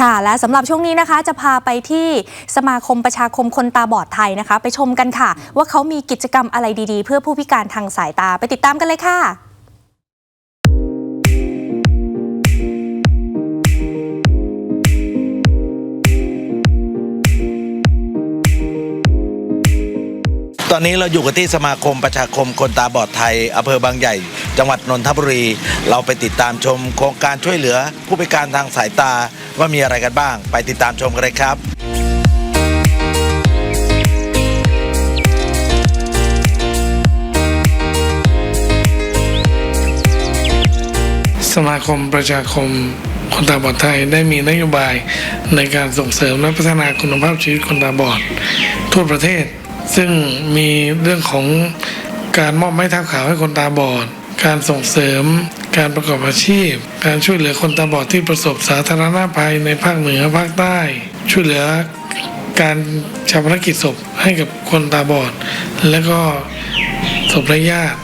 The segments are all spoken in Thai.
ค่ะ และสำหรับช่วงนี้นะคะ จะพาไปที่สมาคมประชาคมคนตาบอดไทยนะคะ ไปชมกันค่ะ ว่าเขามีกิจกรรมอะไรดีๆ เพื่อผู้พิการทางสายตาไปติดตามกันเลยค่ะตอนนี้เราอยู่กันที่สมาคมประชาคมคนตาบอดไทยอำเภอบางใหญ่ จังหวัดนนทบุรี เราไปติดตามชมโครงการช่วยเหลือผู้พิการทางสายตาว่ามีอะไรกันบ้าง ไปติดตามชมกันเลยครับสมาคมประชาคมคนตาบอดไทยได้มีนโยบายในการส่งเสริมและพัฒนาคุณภาพชีวิตคนตาบอด ทั่วประเทศ ซึ่งมีเรื่องของการมอบไม้เท้าขาวให้คนตาบอด การส่งเสริม การประกอบอาชีพ การช่วยเหลือคนตาบอดที่ประสบสาธารณภัยในภาคเหนือภาคใต้ ช่วยเหลือการชาปนกิจศพให้กับคนตาบอด และก็ศพไร้ญาติ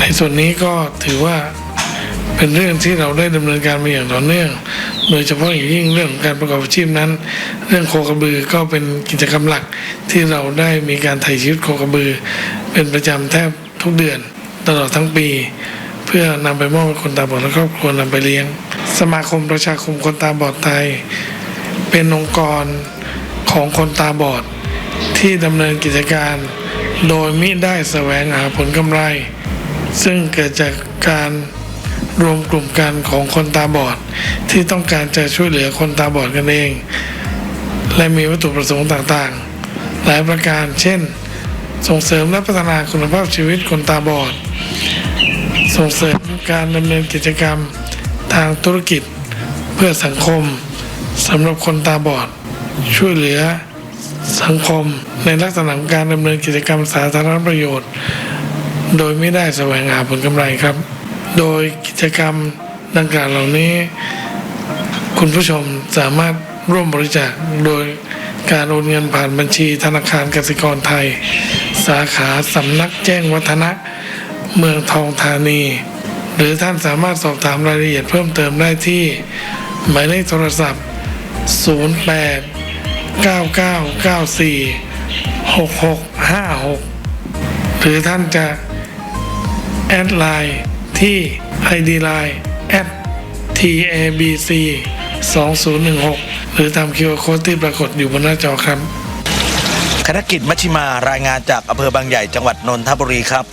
ในส่วนนี้ก็ถือว่าเป็นเรื่องที่เราได้ดำเนินการมาอย่างต่อเนื่อง โดยเฉพาะอย่างยิ่งเรื่องของการประกอบอาชีพนั้น เรื่องโคกระบือก็เป็นกิจกรรมหลักที่เราได้มีการถ่ายชีวิตโคกระบือ เป็นประจำแทบทุกเดือนตลอดทั้งปี เพื่อนำไปมอบให้คนตาบอดและครอบครัวนำไปเลี้ยง สมาคมประชาคมคนตาบอดไทย เป็นองค์กรของคนตาบอดที่ดำเนินกิจการ โดยมิได้แสวงหาผลกำไร ซึ่งเกิดจากการรวมกลุ่มกันของคนตาบอด ที่ต้องการจะช่วยเหลือคนตาบอดกันเอง และมีวัตถุประสงค์ต่างๆ หลายประการเช่น ส่งเสริมและพัฒนาคุณภาพชีวิตคนตาบอด ส่งเสริมการดำเนินกิจกรรมทางธุรกิจ เพื่อสังคมสำหรับคนตาบอด ช่วยเหลือสังคมในลักษณะของการดำเนินกิจกรรมสาธารณประโยชน์ โดยไม่ได้แสวงหาผลกำไรครับ โดยกิจกรรมดังกล่าวเหล่านี้ คุณผู้ชมสามารถร่วมบริจาคโดยการโอนเงินผ่านบัญชีธนาคารกสิกรไทย สาขาสำนักแจ้งวัฒนะ เมืองทองธานี หรือท่านสามารถสอบถามรายละเอียดเพิ่มเติมได้ที่ หมายเลขโทรศัพท์ 08 9994 6656 หรือท่านจะ แอดไลน์ที่ ID Line at tabc 2016 หรือตามคิวโค้ดที่ปรากฏอยู่บนหน้าจอครับคณะกิจมัชชิมารายงานจากอำเภอบางใหญ่จังหวัดนนทบุรีครับ